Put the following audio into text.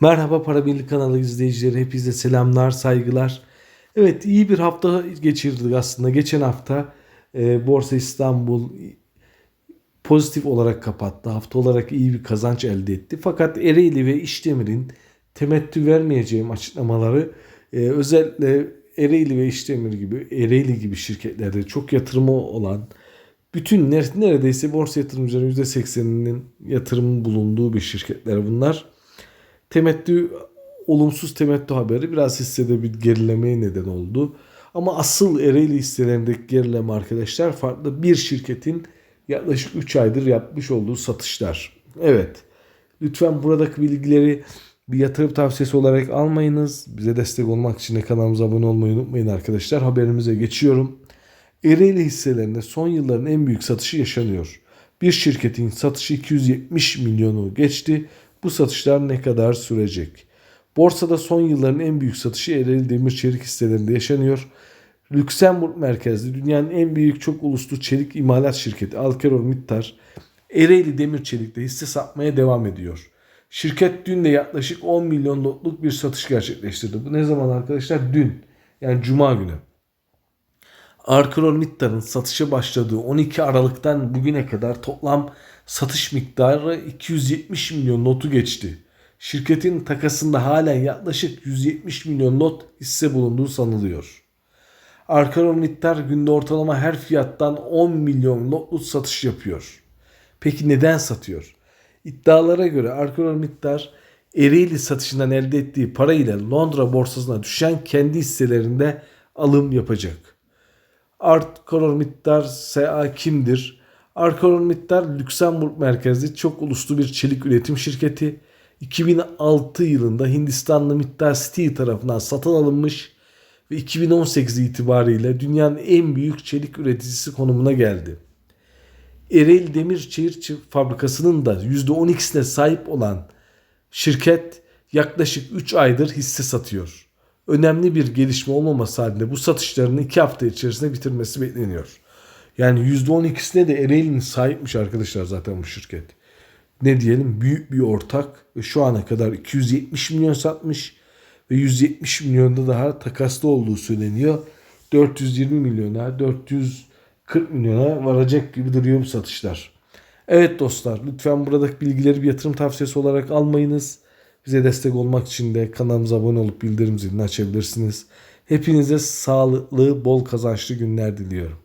Merhaba Para Birliği kanalı izleyicileri. Hepinize selamlar, saygılar. Evet iyi bir hafta geçirdik aslında. Geçen hafta e, Borsa İstanbul pozitif olarak kapattı. Hafta olarak iyi bir kazanç elde etti. Fakat Ereğli ve İşdemir'in temettü vermeyeceğim açıklamaları e, özellikle Ereğli ve İşdemir gibi Ereğli gibi şirketlerde çok yatırımı olan bütün ner- neredeyse borsa yatırımcıların %80'inin yatırımı bulunduğu bir şirketler bunlar. Temettü olumsuz temettü haberi biraz hissede bir gerilemeye neden oldu. Ama asıl Ereğli hisselerindeki gerileme arkadaşlar farklı bir şirketin yaklaşık 3 aydır yapmış olduğu satışlar. Evet. Lütfen buradaki bilgileri bir yatırım tavsiyesi olarak almayınız. Bize destek olmak için de kanalımıza abone olmayı unutmayın arkadaşlar. Haberimize geçiyorum. Ereğli hisselerinde son yılların en büyük satışı yaşanıyor. Bir şirketin satışı 270 milyonu geçti. Bu satışlar ne kadar sürecek? Borsada son yılların en büyük satışı Ereğli Demir Çelik hisselerinde yaşanıyor. Lüksemburg merkezli dünyanın en büyük çok uluslu çelik imalat şirketi ArcelorMittal Ereğli Demir Çelik'te hisse satmaya devam ediyor. Şirket dün de yaklaşık 10 milyon lotluk bir satış gerçekleştirdi. Bu ne zaman arkadaşlar? Dün. Yani cuma günü. ArcelorMittal'ın satışa başladığı 12 Aralık'tan bugüne kadar toplam satış miktarı 270 milyon notu geçti. Şirketin takasında halen yaklaşık 170 milyon not hisse bulunduğu sanılıyor. ArcelorMittal günde ortalama her fiyattan 10 milyon notluk satış yapıyor. Peki neden satıyor? İddialara göre ArcelorMittal Ereğli satışından elde ettiği parayla Londra borsasına düşen kendi hisselerinde alım yapacak. ArcelorMittal SA kimdir? ArcelorMittal Lüksemburg merkezli çok uluslu bir çelik üretim şirketi. 2006 yılında Hindistanlı Mittal Steel tarafından satın alınmış ve 2018 itibariyle dünyanın en büyük çelik üreticisi konumuna geldi. Ereğli Demir Çelik Fabrikası'nın da %12'sine sahip olan şirket yaklaşık 3 aydır hisse satıyor. Önemli bir gelişme olmaması halinde bu satışlarını 2 hafta içerisinde bitirmesi bekleniyor. Yani %12'sine de Ereğli'nin sahipmiş arkadaşlar zaten bu şirket. Ne diyelim büyük bir ortak ve şu ana kadar 270 milyon satmış ve 170 milyonda daha takaslı olduğu söyleniyor. 420 milyona 440 milyona varacak gibi duruyor bu satışlar. Evet dostlar lütfen buradaki bilgileri bir yatırım tavsiyesi olarak almayınız. Bize destek olmak için de kanalımıza abone olup bildirim zilini açabilirsiniz. Hepinize sağlıklı, bol kazançlı günler diliyorum.